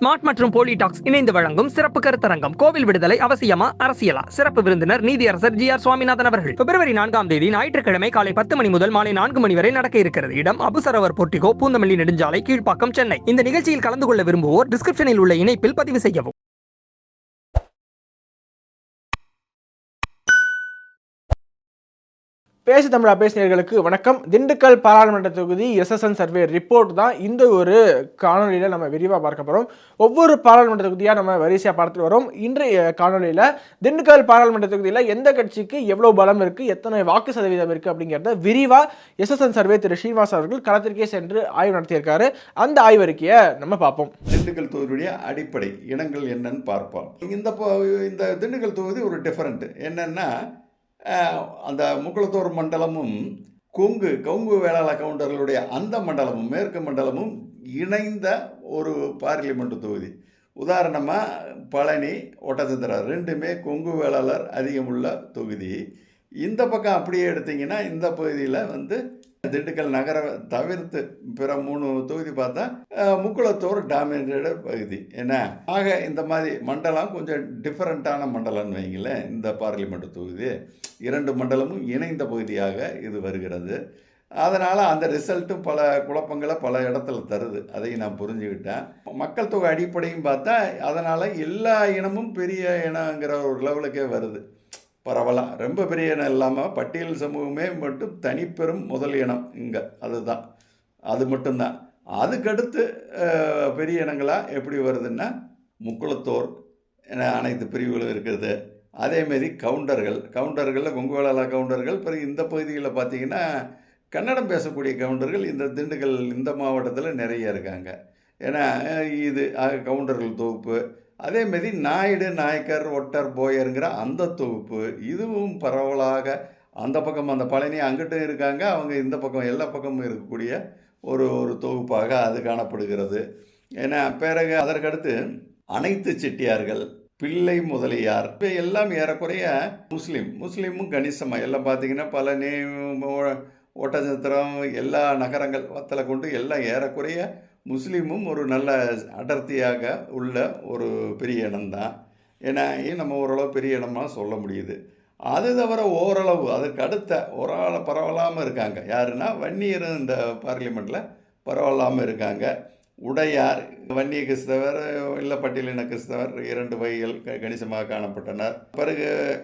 Smart மற்றும் போலிடாக்ஸ் இணைந்து வழங்கும் சிறப்பு கருத்தரங்கம். கோவில் விடுதலை அவசியமா? அரசியலா? சிறப்பு விருந்தினர் நீதியரசர் ஜி ஆர் சுவாமிநாதன் அவர்கள். பிப்ரவரி நான்காம் தேதி ஞாயிற்றுக்கிழமை காலை பத்து மணி முதல் மாலை நான்கு மணி வரை நடக்க இருக்கிறது. இடம் அபுசரவர் போர்ட்டிகோ பூந்தமல்லி நெடுஞ்சாலை கீழ்ப்பாக்கம் சென்னை. இந்த நிகழ்ச்சியில் கலந்து கொள்ள விரும்புவோர் டிஸ்கிரிப்ஷனில் உள்ள இணைப்பில் பதிவு செய்யவும். பேசு தமிழா பேசினர்களுக்கு வணக்கம். திண்டுக்கல் பாராளுமன்ற தொகுதி எஸ்எஸ்என் சர்வே ரிப்போர்ட் தான் இந்த ஒரு காணொலியில் நம்ம விரிவாக பார்க்க போகிறோம் ஒவ்வொரு பாராளுமன்ற தொகுதியாக நம்ம வரிசையாக பார்த்துட்டு வரோம். இன்றைய காணொலியில் திண்டுக்கல் பாராளுமன்ற தொகுதியில் எந்த கட்சிக்கு எவ்வளோ பலம் இருக்குது எத்தனை வாக்கு சதவீதம் இருக்குது அப்படிங்கிறத விரிவாக எஸ்எஸ்என் சர்வே திரு ஸ்ரீனிவாஸ் அவர்கள் களத்திற்கே சென்று ஆய்வு நடத்தியிருக்காரு. அந்த ஆய்வறிக்கையை நம்ம பார்ப்போம். திண்டுக்கல் தொகுதியுடைய அடிப்படை இனங்கள் என்னன்னு பார்ப்போம். இந்த இந்த திண்டுக்கல் தொகுதி ஒரு டிஃபரெண்ட் என்னென்னா அந்த முக்குளத்தூர் மண்டலமும் கொங்கு கொங்கு வேளாள கவுண்டர்களுடைய அந்த மண்டலமும் மேற்கு மண்டலமும் இணைந்த ஒரு பார்லிமெண்ட் தொகுதி. உதாரணமாக பழனி ஒட்டச்சந்திரா ரெண்டுமே கொங்கு வேளாளர் அதிகமுள்ள தொகுதி. இந்த பக்கம் அப்படியே எடுத்தீங்கன்னா இந்த பகுதியில் வந்து திண்டுக்கல் நகர தவிர்த்து பிற மூணு தொகுதி பார்த்தா முக்குளத்தூர் டாமினேட்டட் பகுதி. என்ன? ஆக இந்த மாதிரி மண்டலம் கொஞ்சம் டிஃப்ரெண்ட்டான மண்டலம்னு வைங்களேன் இந்த பார்லிமெண்ட் தொகுதி. இரண்டு மண்டலமும் இணைந்த பகுதியாக இது வருகிறது. அதனால் அந்த ரிசல்ட்டும் பல குழப்பங்களை பல இடத்துல தருது. அதையும் நான் புரிஞ்சுக்கிட்டேன். மக்கள் தொகை அடிப்படையும் பார்த்தா அதனால் எல்லா இனமும் பெரிய இனங்கிற ஒரு லெவலுக்கே வருது. பரவலாக ரொம்ப பெரிய இனம் இல்லாமல் பட்டியல் சமூகமே மட்டும் தனிப்பெரும் முதல் இனம் இங்கே. அதுதான். அது மட்டும்தான். அதுக்கடுத்து பெரிய இனங்களாக எப்படி வருதுன்னா முக்குளத்தோர் என அனைத்து பிரிவுகளும் இருக்கிறது அதேமாரி கவுண்டர்கள். கவுண்டர்களில் கொங்குவேளாள கவுண்டர்கள். பிறகு இந்த பகுதிகளில் பார்த்திங்கன்னா கன்னடம் பேசக்கூடிய கவுண்டர்கள் இந்த திண்டுக்கல் இந்த மாவட்டத்தில் நிறைய இருக்காங்க. ஏன்னா இது கவுண்டர்கள் தொகுப்பு அதேமாரி நாயுடு நாயக்கர் ஒட்டர் போயருங்கிற அந்த தொகுப்பு இதுவும் பரவலாக அந்த பக்கம் அந்த பழனி அங்கிட்டும் இருக்காங்க. அவங்க இந்த பக்கம் எல்லா பக்கமும் இருக்கக்கூடிய ஒரு ஒரு தொகுப்பாக அது காணப்படுகிறது. ஏன்னா பிறகு அதற்கடுத்து அனைத்து செட்டியார்கள் பிள்ளை முதலியார் இப்போ எல்லாம் ஏறக்குறைய முஸ்லீம் முஸ்லீமும் கணிசமாக எல்லாம் பார்த்தீங்கன்னா பழனி ஓ- ஒட்டச்சத்திரம் எல்லா நகரங்கள் வத்தலை கொண்டு எல்லாம் ஏறக்குறைய முஸ்லீமும் ஒரு நல்ல அடர்த்தியாக உள்ள ஒரு பெரிய இடம்தான் ஏன்னா நம்ம ஓரளவு பெரிய இடமா சொல்ல முடியுது. அது தவிர ஓரளவு அதுக்கு அடுத்த ஒரு ஆள் பரவலாமல் இருக்காங்க. யாருன்னா வன்னியர் இந்த பார்லிமெண்ட்டில் பரவலாமல் இருக்காங்க. உடையார் வன்னிய கிறிஸ்தவர் இல்லை பட்டியலின கிறிஸ்தவர் இரண்டு வகைகள் க- கணிசமாக காணப்பட்டனர். பிறகு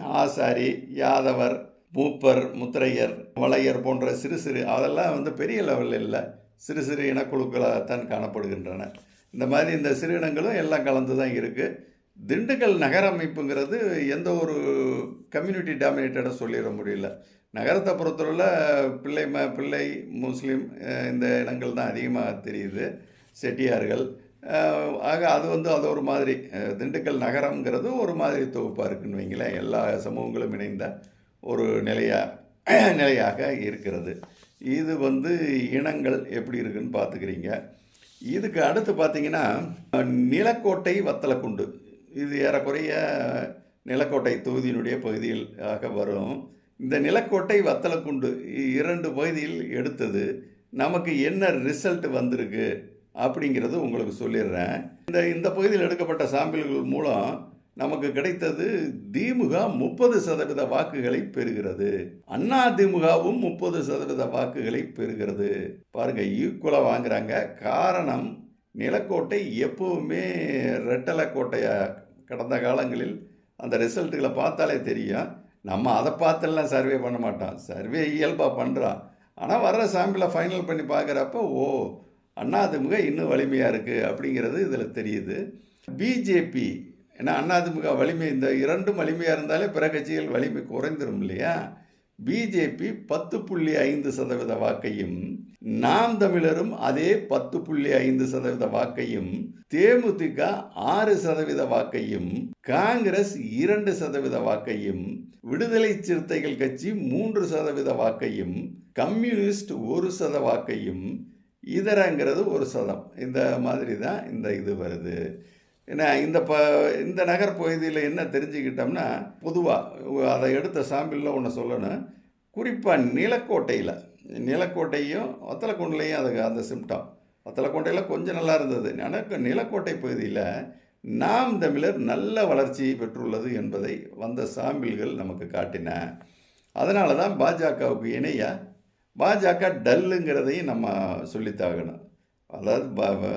ஆசாரி யாதவர் மூப்பர் முத்திரையர் வளையர் போன்ற சிறு சிறு அதெல்லாம் வந்து பெரிய லெவலில் இல்லை. சிறு சிறு இனக்குழுக்களாகத்தான் காணப்படுகின்றன. இந்த மாதிரி இந்த சிறு இனங்களும் எல்லாம் கலந்து தான் இருக்குது திண்டுக்கல் நகர அமைப்புங்கிறது எந்த ஒரு கம்யூனிட்டி டாமினேட்டடாக சொல்லிட முடியல. நகரத்தை பொறுத்தவரையில் பிள்ளை ம பிள்ளை முஸ்லீம் இந்த இனங்கள் தான் அதிகமாக தெரியுது. செட்டியார்கள். ஆக அது வந்து அது ஒரு மாதிரி. திண்டுக்கல் நகரம்ங்கிறது ஒரு மாதிரி தொகுப்பாக இருக்குன்னு வைங்களேன். எல்லா சமூகங்களும் இணைந்த ஒரு நிலையாக நிலையாக இருக்கிறது. இது வந்து இனங்கள் எப்படி இருக்குன்னு பார்த்துக்கிறீங்க. இதுக்கு அடுத்து பார்த்தீங்கன்னா நிலக்கோட்டை வத்தலக்குண்டு. இது ஏறக்குறைய நிலக்கோட்டை தொகுதியினுடைய பகுதியில் ஆக வரும். இந்த நிலக்கோட்டை வத்தலக்குண்டு இ- இரண்டு பகுதியில் எடுத்தது. நமக்கு என்ன ரிசல்ட் வந்திருக்கு அப்படிங்கிறது உங்களுக்கு சொல்லிடுறேன். இந்த இந்த பகுதியில் எடுக்கப்பட்ட சாம்பிள்கள் மூலம் நமக்கு கிடைத்தது திமுக முப்பது சதவீத வாக்குகளை பெறுகிறது. அண்ணா திமுகவும் முப்பது சதவீத வாக்குகளை பெறுகிறது. பாருங்க ஈக்குவலாக வாங்குறாங்க. காரணம் நிலக்கோட்டை எப்பவுமே ரெட்டலை கோட்டையாக கடந்த காலங்களில் அந்த ரிசல்ட்டுகளை பார்த்தாலே தெரியும். நம்ம அதை பார்த்தெல்லாம் சர்வே பண்ண மாட்டோம் சர்வே இயல்பாக பண்ணுறோம் ஆனால் வர்ற சாம்பிளை ஃபைனல் பண்ணி பார்க்குறப்ப ஓ அண்ணா அதிமுக இன்னும் வலிமையாக இருக்குது அப்படிங்கிறது இதில் தெரியுது. பிஜேபி ஏன்னா அதிமுக வலிமை இந்த இரண்டும் வலிமையாக இருந்தாலே பிற கட்சிகள் வலிமை குறைந்துடும் இல்லையா? பிஜேபி பத்து புள்ளி ஐந்து சதவீத வாக்கையும் நாம் தமிழரும் அதே பத்து புள்ளி ஐந்து சதவீத வாக்கையும் தேமுதிக ஆறு சதவீத வாக்கையும் காங்கிரஸ் இரண்டு சதவீத வாக்கையும் விடுதலை சிறுத்தைகள் கட்சி மூன்று சதவீத வாக்கையும் கம்யூனிஸ்ட் ஒரு சத வாக்கையும் இதரங்கிறது ஒரு சதம். இந்த மாதிரி தான் இந்த இது வருது. ஏன்னா இந்த ப இந்த நகர் பகுதியில் என்ன தெரிஞ்சுக்கிட்டோம்னா பொதுவாக அதை எடுத்த சாம்பிளில் ஒன்று சொல்லணும். குறிப்பாக நிலக்கோட்டையில் நிலக்கோட்டையும் வத்தலக்குண்டுலையும் அதுக்கு அந்த சிம்டம் வத்தலக்கோட்டையில் கொஞ்சம் நல்லா இருந்தது. எனக்கு நிலக்கோட்டை பகுதியில் நாம் தமிழர் நல்ல வளர்ச்சியை பெற்றுள்ளது என்பதை வந்த சாம்பிள்கள் நமக்கு காட்டின. அதனால தான் பாஜகவுக்கு இணையாக பாஜக டல்லுங்கிறதையும் நம்ம சொல்லித்தாகணும் அதாவது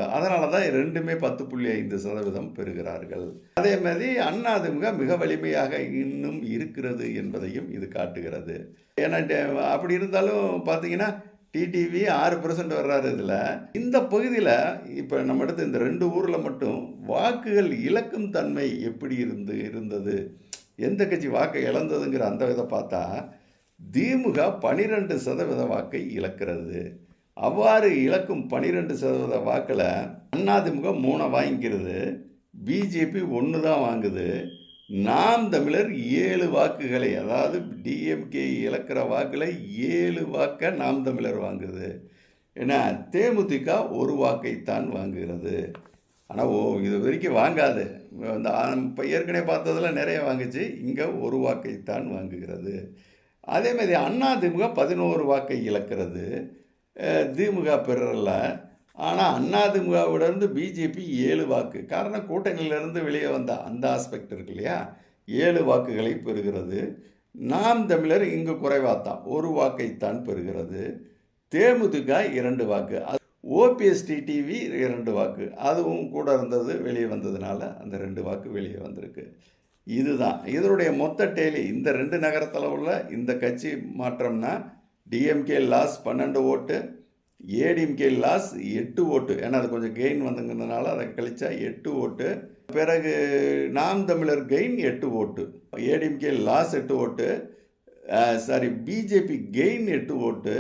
அதனால தான் ரெண்டுமே பத்து புள்ளி ஐந்து சதவீதம் பெறுகிறார்கள். அதே மாதிரி அண்ணாதிமுக மிக வலிமையாக இன்னும் இருக்கிறது என்பதையும் இது காட்டுகிறது. ஏன்னா டே- அப்படி இருந்தாலும் பார்த்தீங்கன்னா டிடிவி ஆறு பர்சன்ட் வர்றாரு இதில். இந்த பகுதியில் இப்போ நம்ம எடுத்த இந்த ரெண்டு ஊரில் மட்டும் வாக்குகள் இழக்கும் தன்மை எப்படி இருந்து இருந்தது? எந்த கட்சி வாக்கை இழந்ததுங்கிற அந்த விதை பார்த்தா திமுக பனிரெண்டு சதவீத வாக்கை இழக்கிறது. அவ்வாறு இழக்கும் பனிரெண்டு சதவீத வாக்கில் அதிமுக மூணை வாங்கிக்கிறது. பிஜேபி ஒன்று தான் வாங்குது. நாம் தமிழர் ஏழு வாக்குகளை அதாவது டிஎம்கே இழக்கிற வாக்கில் ஏழு வாக்கை நாம் தமிழர் வாங்குது. ஏன்னா தேமுதிக ஒரு வாக்கைத்தான் வாங்குகிறது. ஆனால் ஓ இது வரைக்கும் வாங்காது. அந்த இப்போ ஏற்கனவே பார்த்ததில் நிறைய வாங்குச்சு. இங்கே ஒரு வாக்கைத்தான் வாங்குகிறது. அதேமாதிரி அதிமுக பதினோரு வாக்கை இழக்கிறது. திமுக பெறல ஆனால் அண்ணா அதிமுகவிடருந்து பிஜேபி ஏழு வாக்கு. காரணம் கூட்டணியிலிருந்து வெளியே வந்த அந்த ஆஸ்பெக்ட் இருக்கு இல்லையா? ஏழு வாக்குகளை பெறுகிறது. நாம் தமிழர் இங்கு குறைவாத்தான். ஒரு வாக்கைத்தான் பெறுகிறது. தேமுதிக இரண்டு வாக்கு. அது ஓபிஎஸ்டி டிவி இரண்டு வாக்கு. அதுவும் கூட இருந்தது வெளியே வந்ததுனால அந்த ரெண்டு வாக்கு வெளியே வந்திருக்கு. இதுதான். இதனுடைய மொத்த டேலி இந்த ரெண்டு நகரத்தில் உள்ள இந்த கட்சி மாற்றம்னா டிஎம்கே லாஸ் பன்னெண்டு ஓட்டு ஏடிஎம்கே லாஸ் எட்டு ஓட்டு. ஏன்னா அது கொஞ்சம் கெயின் வந்துங்கிறதுனால அதை கழிச்சா எட்டு ஓட்டு. பிறகு நாம் தமிழர் கெயின் எட்டு ஓட்டு. ஏடிஎம்கே லாஸ் எட்டு ஓட்டு. சாரி பிஜேபி கெயின் எட்டு ஓட்டு.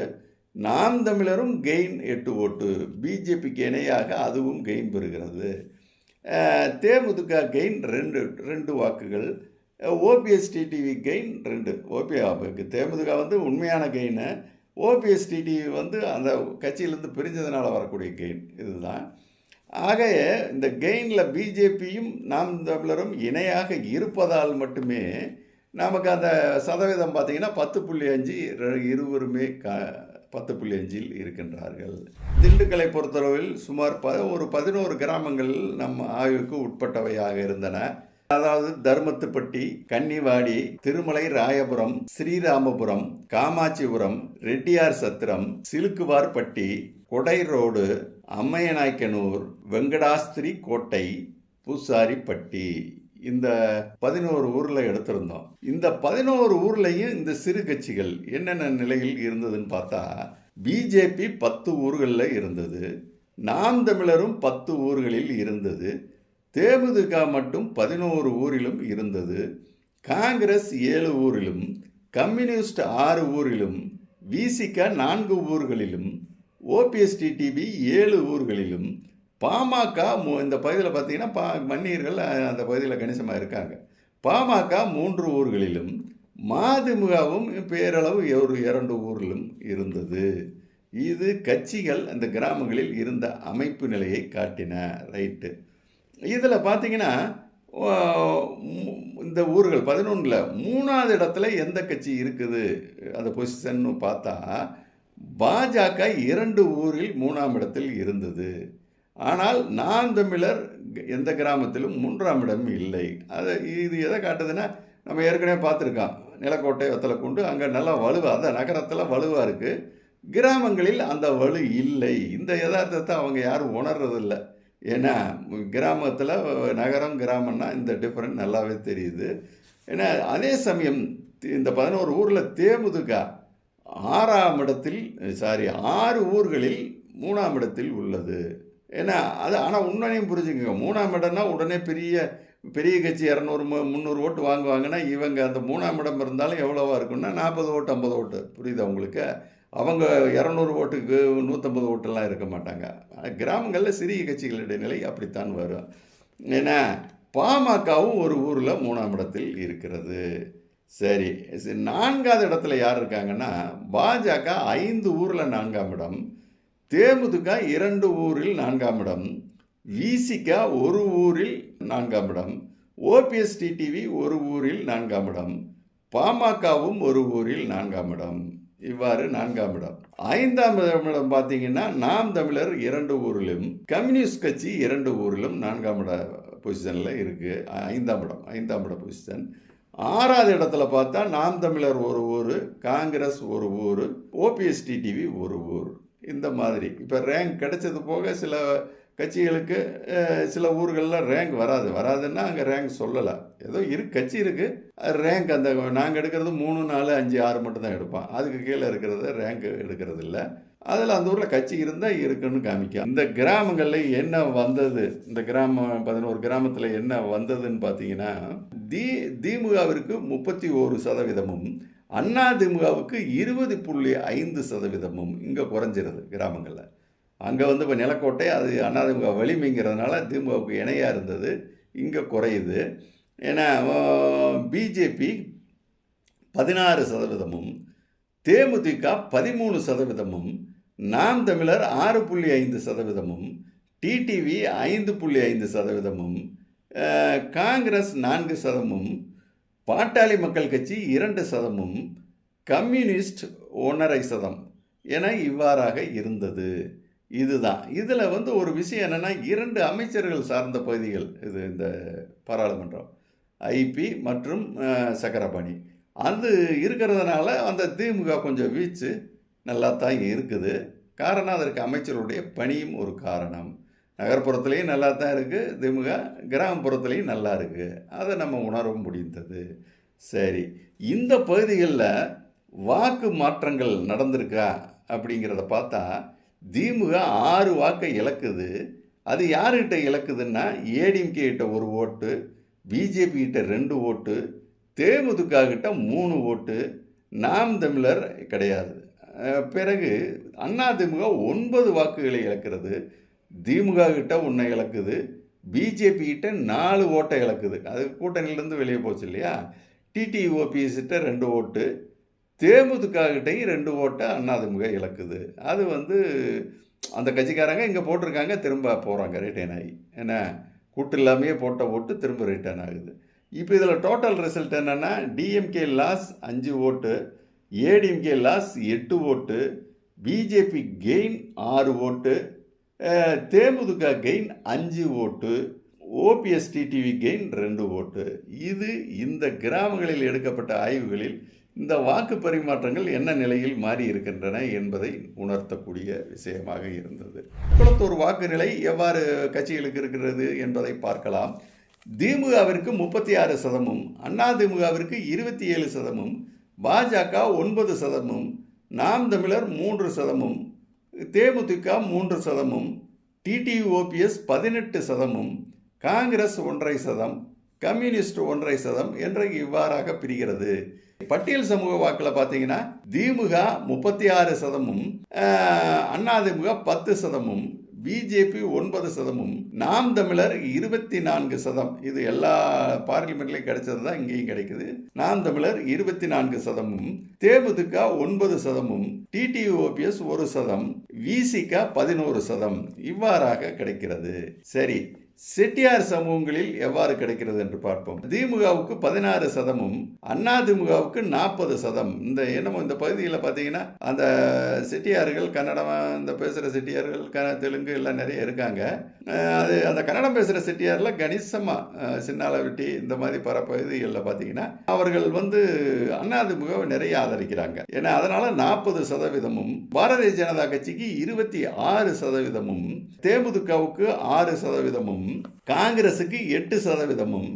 நாம் தமிழரும் கெயின் எட்டு ஓட்டு. பிஜேபிக்கு இணையாக அதுவும் கெயின் பெறுகிறது. தேமுதிக கெயின் ரெண்டு ரெண்டு வாக்குகள். ஓபிஎஸ் டிடிவி கெயின் ரெண்டு. ஓபி தேமுதிக வந்து உண்மையான கெயினு ஓபிஎஸ் டிடிவி வந்து அந்த கட்சியிலேருந்து பிரிஞ்சதுனால வரக்கூடிய கெயின் இதுதான். ஆக இந்த கெயினில் பிஜேபியும் நாம் தமிழரும் இணையாக இருப்பதால் மட்டுமே நமக்கு அந்த சதவீதம் பார்த்திங்கன்னா பத்து புள்ளி அஞ்சு இருவருமே க பத்து புள்ளி அஞ்சில் இருக்கின்றார்கள். திண்டுக்கலை பொறுத்தளவில் சுமார் ப ஒரு பதினோரு கிராமங்கள் நம் ஆய்வுக்கு உட்பட்டவையாக இருந்தன. அதாவது தர்மத்துப்பட்டி கன்னிவாடி திருமலை ராயபுரம் ஸ்ரீராமபுரம் காமாட்சிபுரம் ரெட்டியார் சத்திரம் சிலுக்குவார்பட்டி கொடை ரோடு அம்மையநாய்க்கனூர் வெங்கடாஸ்திரி கோட்டை பூசாரிப்பட்டி. இந்த பதினோரு ஊரில் எடுத்திருந்தோம். இந்த பதினோரு ஊர்லையும் இந்த சிறு கட்சிகள் என்னென்ன நிலையில் இருந்ததுன்னு பார்த்தா பிஜேபி பத்து ஊர்களில் இருந்தது. நாம் தமிழரும் பத்து ஊர்களில் இருந்தது. தேமுதிக மட்டும் பதினோரு ஊரிலும் இருந்தது. காங்கிரஸ் ஏழு ஊரிலும் கம்யூனிஸ்ட் ஆறு ஊரிலும் விசிக நான்கு ஊர்களிலும் ஓபிஎஸ்டிடிவி ஏழு ஊர்களிலும் பாமக மு- இந்த பகுதியில் பார்த்தீங்கன்னா பா மன்னியர்கள் அந்த பகுதியில் கணிசமாக இருக்காங்க. பாமக மூன்று ஊர்களிலும் மாதிமுகவும் பேரளவு ஒரு இரண்டு ஊரிலும் இருந்தது. இது கட்சிகள் அந்த கிராமங்களில் இருந்த அமைப்பு நிலையை காட்டின. ரைட்டு. இதில் பார்த்தீங்கன்னா இந்த ஊர்கள் பதினொன்றில் மூணாவது இடத்துல எந்த கட்சி இருக்குது? அந்த பொசிஷன்னு பார்த்தா பாஜக இரண்டு ஊரில் மூணாம் இடத்தில் இருந்தது. ஆனால் நான் தமிழர் எந்த கிராமத்திலும் மூன்றாம் இடம் இல்லை. அது இது எதை காட்டுதுன்னா நம்ம ஏற்கனவே பார்த்துருக்கோம். நிலக்கோட்டை கொண்டு அங்கே நல்லா வலுவாக அந்த நகரத்தில் வலுவாக இருக்குது கிராமங்களில் அந்த வலு இல்லை. இந்த யதார்த்தத்தை அவங்க யாரும் உணர்றதில்லை. ஏன்னா கிராமத்தில் நகரம் கிராமம்னா இந்த டிஃப்ரெண்ட் நல்லாவே தெரியுது. ஏன்னா அதே சமயம் இந்த பதினோரு ஊரில் தேமுதுகா ஆறாம் இடத்தில் சாரி ஆறு ஊர்களில் மூணாம் இடத்தில் உள்ளது. ஏன்னா அது ஆனால் உண்மையும் புரிஞ்சுக்கோங்க. மூணாம் இடம்னா உடனே பெரிய பெரிய கட்சி இரநூறு மு- முந்நூறு ஓட்டு வாங்குவாங்கன்னா இவங்க அந்த மூணாம் இடம் இருந்தாலும் எவ்வளோவா இருக்குன்னா நாற்பது ஓட்டு ஐம்பது ஓட்டு. புரியுதா உங்களுக்கு? அவங்க இரநூறு ஓட்டுக்கு நூற்றம்பது ஓட்டெல்லாம் இருக்க மாட்டாங்க. கிராமங்களில் சிறிய கட்சிகளுடைய நிலை அப்படித்தான் வரும். ஏன்னா பாமகவும் ஒரு ஊரில் மூணாம் இடத்தில் இருக்கிறது. சரி சரி, நான்காவது இடத்துல யார் இருக்காங்கன்னா பாஜக ஐந்து ஊரில் நான்காம் இடம் தேமுதிக இரண்டு ஊரில் நான்காம் இடம் விசிக ஒரு ஊரில் நான்காம் இடம் ஓபிஎஸ் டிடிவி ஒரு ஊரில் நான்காம் இடம் பாமகவும் ஒரு ஊரில் நான்காம் இடம். இவ்வாறு நான்காம் இடம். ஐந்தாம் இடம் பார்த்தீங்கன்னா நாம் தமிழர் இரண்டு ஊரிலும் கம்யூனிஸ்ட் கட்சி இரண்டு ஊரிலும் நான்காம் இட பொசிஷனில் இருக்குது ஐந்தாம் இடம் ஐந்தாம் இட பொசிஷன் ஆறாவது இடத்துல பார்த்தா நாம் தமிழர் ஒரு ஊர் காங்கிரஸ் ஒரு ஊர் ஓபிஎஸ்டி டிவி ஒரு ஊர். இந்த மாதிரி. இப்போ ரேங்க் கிடைச்சது போக சில கட்சிகளுக்கு சில ஊர்களில் ரேங்க் வராது. வராதுன்னா அங்கே ரேங்க் சொல்லலை. ஏதோ இரு கட்சி இருக்குது ரேங்க் அந்த நாங்கள் எடுக்கிறது மூணு நாலு அஞ்சு ஆறு மட்டும்தான் எடுப்போம். அதுக்கு கீழே இருக்கிறது ரேங்க் எடுக்கிறது இல்லை. அதில் அந்த ஊரில் கட்சி இருந்தால் இருக்குன்னு காமிக்கும். இந்த கிராமங்களில் என்ன வந்தது? இந்த கிராமம் பதினோரு கிராமத்தில் என்ன வந்ததுன்னு பார்த்தீங்கன்னா தி திமுகவிற்கு முப்பத்தி ஓரு சதவீதமும் அண்ணா திமுகவுக்கு இருபது புள்ளி ஐந்து சதவீதமும் இங்கே குறைஞ்சிருது கிராமங்களில். அங்கே வந்து இப்போ நிலக்கோட்டை அது அதிமுக வலிமைங்கிறதுனால திமுகவுக்கு இணையாக இருந்தது. இங்கே குறையுது. ஏன்னா பிஜேபி பதினாறு சதவீதமும் தேமுதிக பதிமூணு சதவீதமும் நாம் தமிழர் ஆறு புள்ளி ஐந்து சதவீதமும் டிடிவி ஐந்து புள்ளி ஐந்து சதவீதமும் காங்கிரஸ் நான்கு சதமும் பாட்டாளி மக்கள் கட்சி இரண்டு சதமும் கம்யூனிஸ்ட் ஒன்றரை சதம் என இவ்வாறாக இருந்தது. இதுதான். இதில் வந்து ஒரு விஷயம் என்னென்னா இரண்டு அமைச்சர்கள் சார்ந்த பகுதிகள் இது இந்த பாராளுமன்றம். ஐபி மற்றும் சக்கரபாணி. அது இருக்கிறதுனால அந்த திமுக கொஞ்சம் வீச்சு நல்லா தான் இருக்குது. காரணம் அதற்கு அமைச்சருடைய பணியும் ஒரு காரணம். நகர்ப்புறத்துலேயும் நல்லா தான் இருக்குது திமுக கிராமப்புறத்துலேயும் நல்லா இருக்குது அதை நம்ம உணர முடிந்தது. சரி இந்த பகுதிகளில் வாக்கு மாற்றங்கள் நடந்திருக்கா அப்படிங்கிறத பார்த்தா திமுக ஆறு வாக்கை இழக்குது. அது யார்கிட்ட இழக்குதுன்னா ஏடிஎம்கே கிட்ட ஒரு ஓட்டு பிஜேபி கிட்ட ரெண்டு ஓட்டு தேமுதிக கிட்ட மூணு ஓட்டு நாம் தமிழர் கிடையாது. பிறகு அண்ணா திமுக ஒன்பது வாக்குகளை இழக்கிறது. திமுக கிட்ட ஒன்றை இழக்குது. பிஜேபி கிட்ட நாலு ஓட்டை இழக்குது. அது கூட்டணியிலேருந்து வெளியே போச்சு இல்லையா? டிடிஓபிஎஸ்கிட்ட ரெண்டு ஓட்டு தேமுதிககிட்டையும் ரெண்டு ஓட்டை அண்ணாதிமுக இழக்குது. அது வந்து அந்த கட்சிக்காரங்க இங்கே போட்டிருக்காங்க திரும்ப போகிறாங்க ரிட்டர்ன் ஆகி. ஏன்னா கூட்டு இல்லாமையே போட்ட ஓட்டு திரும்ப ரிட்டர்ன் ஆகுது. இப்போ இதில் டோட்டல் ரிசல்ட் என்னென்னா டிஎம்கே லாஸ் அஞ்சு ஓட்டு ஏடிஎம்கே லாஸ் எட்டு ஓட்டு பிஜேபி கெயின் ஆறு ஓட்டு தேமுதிக கெயின் அஞ்சு ஓட்டு ஓபிஎஸ் டிடிவி கெயின் ரெண்டு ஓட்டு. இது இந்த கிராமங்களில் எடுக்கப்பட்ட ஆய்வுகளில் இந்த வாக்கு பரிமாற்றங்கள் என்ன நிலையில் மாறி இருக்கின்றன என்பதை உணர்த்தக்கூடிய விஷயமாக இருந்தது. குளத்தூர் வாக்கு நிலை எவ்வாறு கட்சிகளுக்கு இருக்கிறது என்பதை பார்க்கலாம். திமுகவிற்கு முப்பத்தி ஆறு சதமும் அதிமுகவிற்கு இருபத்தி ஏழு சதமும் பாஜக ஒன்பது சதமும் நாம் தமிழர் மூன்று சதமும் தேமுதிக மூன்று சதமும் டிடிஓபிஎஸ் பதினெட்டு சதமும் காங்கிரஸ் ஒன்றரை சதம் கம்யூனிஸ்ட் ஒன்றரை சதம் என்ற இவ்வாறாக பிரிகிறது. பட்டியல் சமூக வாக்கில் பார்த்தீங்கன்னா திமுக முப்பத்தி ஆறு சதமும் அதிமுக பத்து சதமும் பிஜேபி ஒன்பது சதமும் நாம் தமிழர் இருபத்தி நான்கு சதம். இது எல்லா பார்லிமெண்ட்லையும் கிடைச்சது தான் இங்கேயும் கிடைக்குது. நாம் தமிழர் இருபத்தி நான்கு சதமும் தேமுதிக ஒன்பது சதமும் டிடிஓபிஎஸ் ஒரு சதம் விசிக பதினோரு சதம். இவ்வாறாக கிடைக்கிறது. சரி செட்டியார் சமூகங்களில் எவ்வாறு கிடைக்கிறது என்று பார்ப்போம். திமுகவுக்கு பதினாறு சதமும் அண்ணா திமுகவுக்கு நாற்பது சதம். இந்த என்னமோ இந்த பகுதியில் பார்த்தீங்கன்னா அந்த செட்டியார்கள் கன்னடம் இந்த பேசுகிற செட்டியார்கள் க தெலுங்கு எல்லாம் நிறைய இருக்காங்க. அது அந்த கன்னடம் பேசுகிற செட்டியாரில் கணிசமாக சின்னாலவெட்டி இந்த மாதிரி பல பகுதிகளில் பார்த்தீங்கன்னா அவர்கள் வந்து அண்ணா திமுகவை நிறைய ஆதரிக்கிறாங்க. ஏன்னா அதனால் நாற்பது சதவீதமும் பாரதிய ஜனதா கட்சிக்கு இருபத்தி ஆறு சதவீதமும் தேமுதிகவுக்கு ஆறு சதவீதமும் காங்கிரஸுக்கு எட்டு சதவீதமும்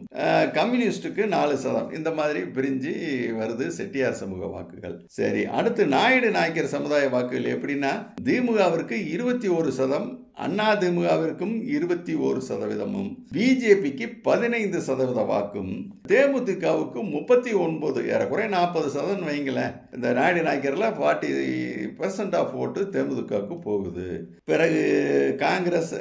கம்யூனிஸ்டுக்கு நாலு சதம். இந்த மாதிரி பிரிஞ்சு வருது செட்டியார் சமூக வாக்குகள். சரி அடுத்து நாயுடு நாயக்கர் சமுதாய வாக்குகள் எப்படின்னா திமுகவிற்கு இருபத்தி ஒரு சதம் அண்ணா திமுகவிற்கும் இருபத்தி ஒரு சதவீதமும் பிஜேபிக்கு பதினைந்து சதவீத வாக்கும் தேமுதிகவுக்கு முப்பத்தி ஒன்பது ஏறக்குறைய நாற்பது சதவீதம் வைங்களேன். இந்த நாயுடு நாயக்கரில் ஃபார்ட்டி பர்சன்ட் ஆஃப் ஓட்டு தேமுதிகவுக்கு போகுது. பிறகு காங்கிரஸ்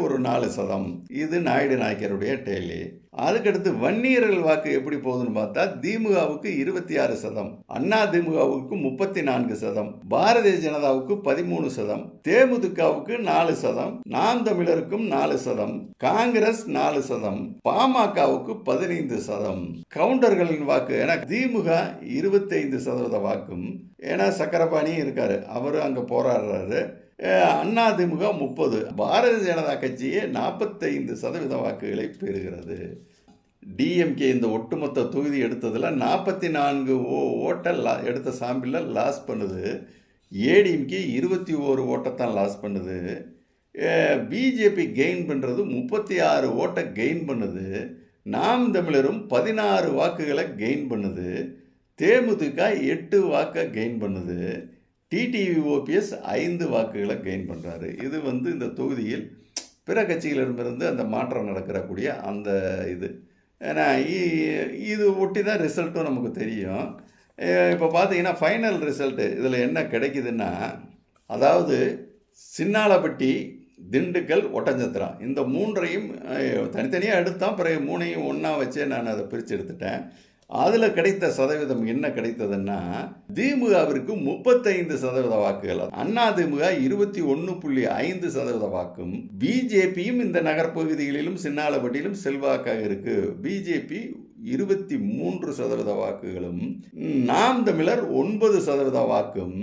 ஒரு நாலு சதம். இது நாயுடு நாயக்கருடைய டெய்லி. அதுக்கடுத்து வன்னியர்கள் வாக்கு எப்படி போகுதுன்னு பார்த்தா திமுகவுக்கு இருபத்தி ஆறு சதம் அண்ணா திமுகவுக்கு முப்பத்தி நான்கு சதம் பாரதிய ஜனதாவுக்கு பதிமூணு சதம் தேமுதிகவுக்கு நாலு நாலு சதம் நாம் தமிழருக்கும் நாலு சதம் காங்கிரஸ் நாலு சதம் பாமகவுக்கு பதினைந்து சதம். கவுண்டர்களின் வாக்கு ஏன்னா திமுக இருபத்தைந்து சதவீத வாக்கும் ஏன்னா சக்கரபாணி இருக்காரு. அவரு அங்க போராடுறாரு. அண்ணா திமுக முப்பது பாரதிய ஜனதா கட்சியே நாற்பத்தைந்து சதவீத வாக்குகளை பெறுகிறது. டிஎம்கே இந்த ஒட்டுமொத்த தொகுதி எடுத்ததில் நாற்பத்தி நான்கு ஓ ஓட்டை லா எடுத்த சாம்பிளில் லாஸ் பண்ணுது. ஏடிஎம்கே இருபத்தி ஓரு ஓட்டைத்தான் லாஸ் பண்ணுது. பிஜேபி கெயின் பண்ணுறது முப்பத்தி ஆறு ஓட்டை கெயின் பண்ணுது. நாம் தமிழரும் பதினாறு வாக்குகளை கெயின் பண்ணுது. தேமுதிக எட்டு வாக்கை கெயின் பண்ணுது. டிடிவி ஓபிஎஸ் ஐந்து வாக்குகளை கெயின் பண்ணுறாரு இது வந்து இந்த தொகுதியில் பிற கட்சிகளிடமிருந்து அந்த மாற்றம் நடக்கிறக்கூடிய அந்த இது. ஏன்னா இது ஒட்டி தான் ரிசல்ட்டும் நமக்கு தெரியும். இப்போ பார்த்தீங்கன்னா ஃபைனல் ரிசல்ட்டு இதில் என்ன கிடைக்குதுன்னா அதாவது சின்னாலப்பட்டி திண்டுக்கல் ஒட்டஞ்சத்திரம். இந்த மூன்றையும் தனித்தனியாக எடுத்தான் பிறகு மூணையும் ஒன்றா வச்சே நான் அதை பிரித்து எடுத்துட்டேன். அதில் கிடைத்த சதவீதம் என்ன கிடைத்ததுன்னா திமுகவிற்கு முப்பத்தைந்து சதவீத வாக்குகள். அண்ணா திமுக இருபத்தி ஒன்று புள்ளி ஐந்து சதவீத வாக்கும். பிஜேபியும் இந்த நகர்ப்பகுதிகளிலும் சின்னாலப்பட்டியிலும் செல்வாக்காக இருக்குது பிஜேபி இருபத்தி மூன்று சதவீத வாக்குகளும் நாம் தமிழர் ஒன்பது சதவீத வாக்கும்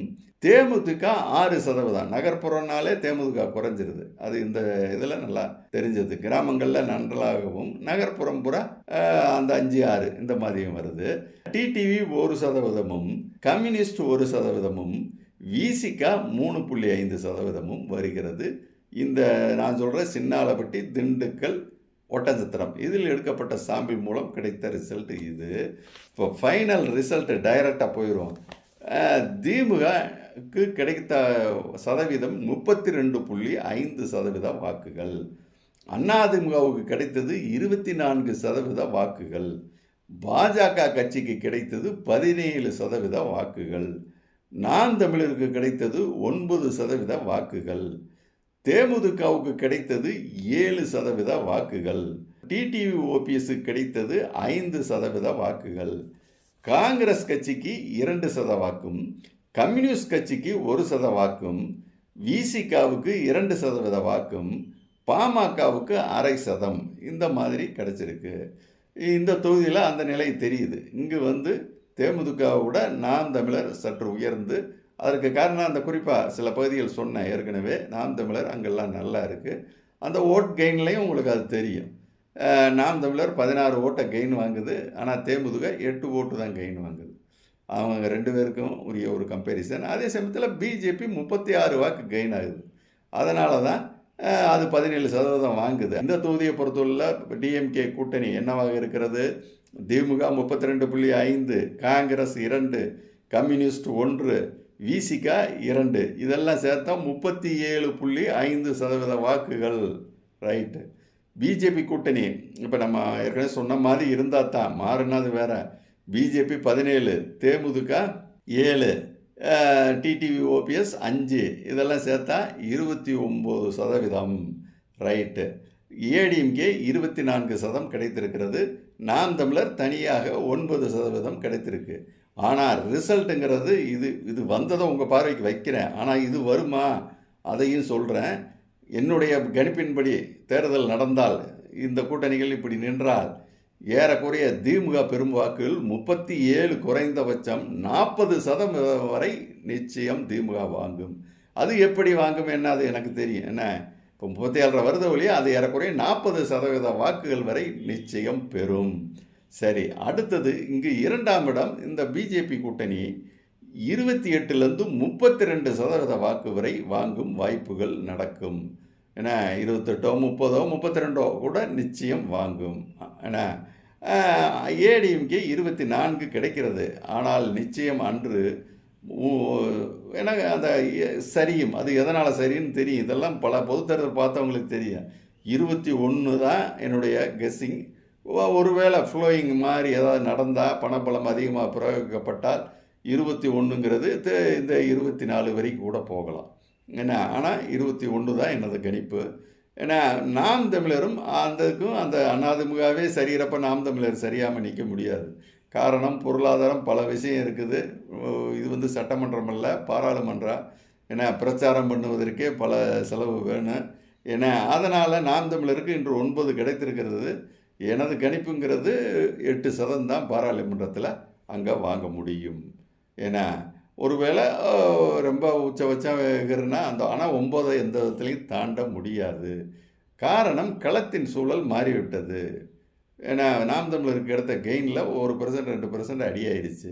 தேமுதிக ஆறு சதவீதம் நகர்ப்புறம்னாலே தேமுதிக குறைஞ்சிருது. அது இந்த இதில் நல்லா தெரிஞ்சது. கிராமங்களில் நன்றாகவும் நகர்ப்புறம் புற அந்த அஞ்சு ஆறு இந்த மாதிரியும் வருது. டிடிவி ஒரு சதவீதமும் கம்யூனிஸ்ட் ஒரு சதவீதமும் விசிகா மூணு புள்ளி ஐந்து சதவீதமும் வருகிறது. இந்த நான் சொல்கிற சின்னாலப்பட்டி திண்டுக்கல் ஒட்டஞ்சத்திரம் இதில் எடுக்கப்பட்ட சாம்பிள் மூலம் கிடைத்த ரிசல்ட் இது. இப்போ ஃபைனல் ரிசல்ட் டைரக்டாக போயிடும் திமுகக்கு கிடைத்த சதவீதம் முப்பத்தி ரெண்டு புள்ளி ஐந்து சதவீத வாக்குகள். அதிமுகவுக்கு கிடைத்தது இருபத்தி நான்கு சதவீத வாக்குகள். பாஜக கட்சிக்கு கிடைத்தது பதினேழு சதவீத வாக்குகள். நான் தமிழருக்கு கிடைத்தது ஒன்பது சதவீத வாக்குகள். தேமுதிகவுக்கு கிடைத்தது ஏழு சதவீத வாக்குகள். டிடிவி ஓபிஎஸ்க்கு கிடைத்தது ஐந்து சதவீத வாக்குகள். காங்கிரஸ் கட்சிக்கு இரண்டு சத வாக்கும். கம்யூனிஸ்ட் கட்சிக்கு ஒரு சத வாக்கும். விசிகாவுக்கு இரண்டு சதவீத வாக்கும். பாமகவுக்கு அரை சதம். இந்த மாதிரி கிடைச்சிருக்கு. இந்த தொகுதியில் அந்த நிலை தெரியுது. இங்கு வந்து தேமுதிகவோட நாம் தமிழர் சற்று உயர்ந்து அதற்கு காரணம் அந்த குறிப்பாக சில பகுதிகள் சொன்னேன். ஏற்கனவே நாம் தமிழர் அங்கெல்லாம் நல்லா இருக்குது அந்த ஓட் கெயின்லேயும் உங்களுக்கு அது தெரியும். நாம் தமிழர் பதினாறு ஓட்டை கெயின் வாங்குது. ஆனால் தேமுதுக எட்டு ஓட்டு தான் கெயின் வாங்குது. அவங்க ரெண்டு பேருக்கும் உரிய ஒரு கம்பேரிசன் அதே சமயத்தில் பிஜேபி முப்பத்தி ஆறு வாக்கு கெயின் ஆகுது. அதனால தான் அது பதினேழு சதவீதம் வாங்குது. இந்த தொகுதியை பொறுத்தவரையில் டிஎம்கே கூட்டணி என்னவாக இருக்கிறது? திமுக முப்பத்தி ரெண்டு புள்ளி ஐந்து காங்கிரஸ் இரண்டு கம்யூனிஸ்ட் ஒன்று விசிகா இரண்டு. இதெல்லாம் சேர்த்தா முப்பத்தி ஏழு புள்ளி ஐந்து சதவீத வாக்குகள். ரைட்டு பிஜேபி கூட்டணி. இப்போ நம்ம ஏற்கனவே சொன்ன மாதிரி இருந்தால் தான். மாறினது வேற. பிஜேபி பதினேழு தேமுதிக ஏழு டிடிவி ஓபிஎஸ் அஞ்சு. இதெல்லாம் சேர்த்தா இருபத்தி ஒம்பது சதவீதம். ரைட்டு ஏடிஎம்கே இருபத்தி நான்கு சதம் கிடைத்திருக்கிறது. நாம் தமிழர் தனியாக ஒன்பது சதவீதம் கிடைத்திருக்கு. ஆனால் ரிசல்ட்டுங்கிறது இது இது வந்ததை உங்கள் பார்வைக்கு வைக்கிறேன். ஆனால் இது வருமா? அதையும் சொல்கிறேன் என்னுடைய கணிப்பின்படி தேர்தல் நடந்தால் இந்த கூட்டணிகள் இப்படி நின்றால் ஏறக்குறைய திமுக பெரும் வாக்குகள் முப்பத்தி ஏழு குறைந்தபட்சம் நாற்பது சதம் வரை நிச்சயம் திமுக வாங்கும். அது எப்படி வாங்கும் என்ன அது எனக்கு தெரியும். என்ன? இப்போ முப்பத்தி ஏழரை வருத வழியாக அது ஏறக்குறைய நாற்பது சதவீத வாக்குகள் வரை நிச்சயம் பெறும். சரி அடுத்தது இங்கு இரண்டாம் இடம் இந்த பிஜேபி கூட்டணி இருபத்தி எட்டுலேருந்து முப்பத்தி ரெண்டு சதவீத வாக்கு வரை வாங்கும் வாய்ப்புகள் நடக்கும். ஏன்னா இருபத்தெட்டோ முப்பதோ முப்பத்தி ரெண்டோ கூட நிச்சயம் வாங்கும். ஏன்னா ஏடிஎம்கே இருபத்தி நான்கு கிடைக்கிறது. ஆனால் நிச்சயம் அன்று ஊ- ஏன்னா அந்த சரியும் அது எதனால் சரின்னு தெரியும். இதெல்லாம் பல பொதுத்தேர்தல் பார்த்தவங்களுக்கு தெரியும். இருபத்தி ஒன்று தான் என்னுடைய கெஸ்ஸிங் ஒருவேளை ஃப்ளோயிங் மாதிரி ஏதாவது நடந்தால் பணப்பலம் அதிகமாக பிரயோகிக்கப்பட்டால் இருபத்தி ஒன்றுங்கிறது இந்த இருபத்தி நாலு வரைக்கும் கூட போகலாம். என்ன? ஆனால் இருபத்தி ஒன்று தான் எனது கணிப்பு. ஏன்னா நாம் தமிழரும் அந்தக்கும் அந்த அண்ணாதிமுகவே சரிகிறப்ப நாம் தமிழர் சரியாமல் நிற்க முடியாது. காரணம் பொருளாதாரம் பல விஷயம் இருக்குது. இது வந்து சட்டமன்றம் அல்ல பாராளுமன்றம் ஏன்னா பிரச்சாரம் பண்ணுவதற்கே பல செலவு வேணும். ஏன்னா அதனால் நாம் தமிழருக்கு இன்று ஒன்பது கிடைத்திருக்கிறது. எனது கணிப்புங்கிறது எட்டு சதம் தான் பாராளுமன்றத்தில் அங்கே வாங்க முடியும். ஏன்னா ஒருவேளை ரொம்ப உச்சபட்சம் இருக்கிறன்னா அந்த ஆனால் ஒன்பதை எந்த விதத்துலையும் தாண்ட முடியாது. காரணம் களத்தின் சூழல் மாறிவிட்டது. ஏன்னா நாம் தமிழருக்கு எடுத்த கெயினில் ஒரு பர்சன்ட் ரெண்டு பர்சன்ட் அடியாயிடுச்சு.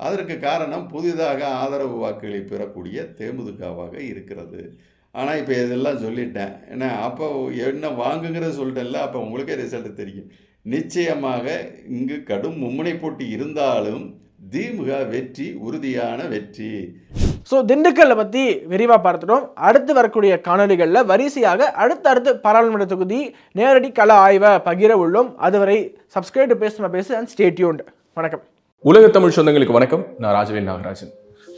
அதற்கு காரணம் புதிதாக ஆதரவு வாக்குகளை பெறக்கூடிய தேமுதிகவாக இருக்கிறது. ஆனால் இப்போ இதெல்லாம் சொல்லிட்டேன். ஏன்னா அப்போ என்ன வாங்குங்கிறத சொல்லிட்டேன்ல அப்போ உங்களுக்கே ரிசல்ட் தெரியும். நிச்சயமாக இங்கு கடும் மும்முனை போட்டி இருந்தாலும் திமுக வெற்றி உறுதியான வெற்றி. ஸோ திண்டுக்கல்லை பற்றி விரிவாக பார்த்துட்டோம். அடுத்து வரக்கூடிய காணொலிகளில் வரிசையாக அடுத்தடுத்து பாராளுமன்ற தொகுதி நேரடி கள ஆய்வை பகிர உள்ளோம். அதுவரை சப்ஸ்கிரைப் பேசுமா பேசு அண்ட் ஸ்டேட்யூண்ட் வணக்கம். உலக தமிழ் சொந்தங்களுக்கு வணக்கம். நான் ராஜவேல் நாகராஜன்.